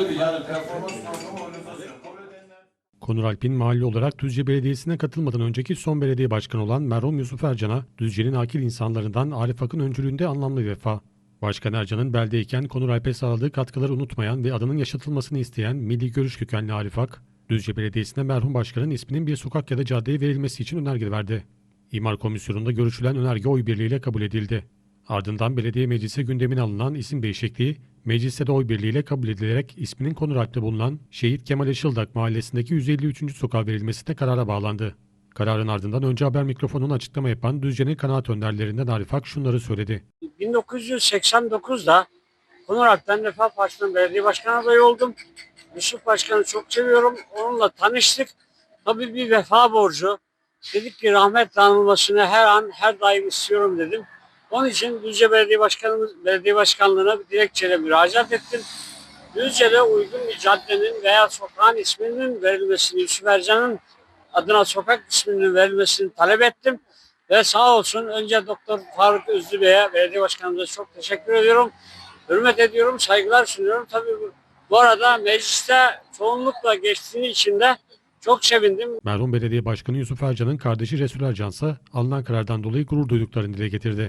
Tabii yani performans programı organizasyon. Konur Alp'in mahalle olarak Düzce Belediyesi'ne katılmadan önceki son belediye başkanı olan Merhum Yusuf Ercan'a Düzce'nin akil insanlarından Arif Akın öncülüğünde anlamlı vefa. Başkan Ercan'ın beldeyken Konur Alp'e sağladığı katkıları unutmayan ve adının yaşatılmasını isteyen milli görüş kökenli Arif Ak, Düzce Belediyesi'ne merhum başkanın isminin bir sokak ya da caddeye verilmesi için önerge verdi. İmar Komisyonu'nda görüşülen önerge oy birliğiyle kabul edildi. Ardından belediye meclisi gündemine alınan isim değişikliği, mecliste de oy birliğiyle kabul edilerek isminin Konur Alp'te bulunan Şehit Kemal Işıldak mahallesindeki 153. sokağa verilmesi de karara bağlandı. Kararın ardından önce haber mikrofonuna açıklama yapan Düzce'nin kanaat önderlerinden Arif Ak şunları söyledi. 1989'da Konur Alp'ten Refah Partisi'nin belediye başkan adayı oldum. Yusuf Başkan'ı çok seviyorum. Onunla tanıştık. Tabii bir vefa borcu. Dedik ki rahmetle anılmasını her an her daim istiyorum dedim. Onun için Düzce Belediye Başkanımız, Belediye Başkanlığı'na bir dilekçeyle müracaat ettim. Düzce'de uygun bir caddenin veya sokağın isminin verilmesini, Yusuf Ercan'ın adına sokak isminin verilmesini talep ettim. Ve sağ olsun önce Doktor Faruk Özlü Bey'e, belediye başkanımıza çok teşekkür ediyorum. Hürmet ediyorum, saygılar sunuyorum. Tabii bu, bu arada mecliste çoğunlukla geçtiği için de çok sevindim. Merhum Belediye Başkanı Yusuf Ercan'ın kardeşi Resul Ercan ise alınan karardan dolayı gurur duyduklarını dile getirdi.